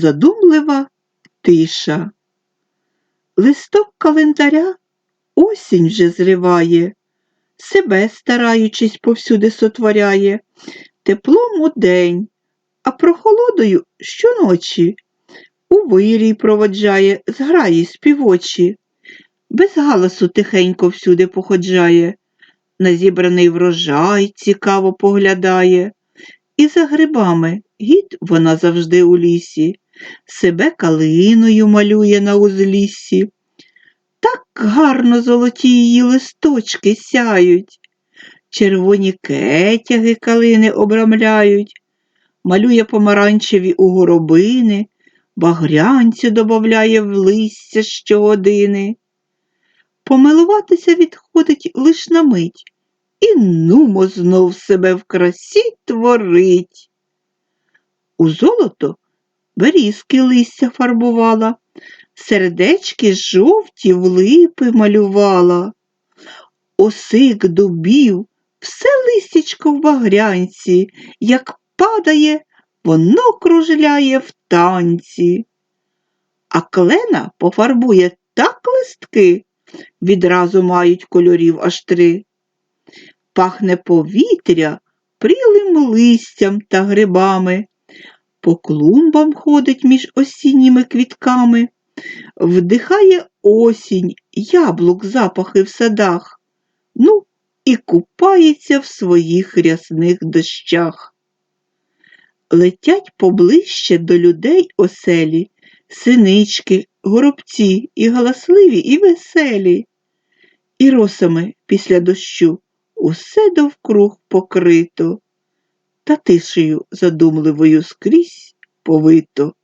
задумлива тиша. Листок календаря осінь вже зриває, себе стараючись повсюди сотворяє, теплом удень, а прохолодою щоночі. У вирій проводжає, зграї співочі, без галасу тихенько всюди походжає, на зібраний врожай цікаво поглядає, і за грибами гід вона завжди у лісі, себе калиною малює на узліссі. Так гарно золоті її листочки сяють, червоні кетяги калини обрамляють, малює помаранчеві у горобини, багрянцю добавляє в листя щогодини. Помилуватися відходить лиш на мить, і нумо знов себе в красі творить. У золото берізки листя фарбувала, сердечки жовті в липи малювала, осик дубів, все листячко в багрянці, як падає, воно кружляє в танці. А клена пофарбує так листки, відразу мають кольорів аж три. Пахне повітря прілим листям та грибами, по клумбам ходить між осінніми квітками, вдихає осінь, яблук запахи в садах, ну і купається в своїх рясних дощах. Летять поближче до людей оселі, синички, горобці і галасливі, і веселі, і росами після дощу усе довкруг покрито, та тишею задумливою скрізь повито.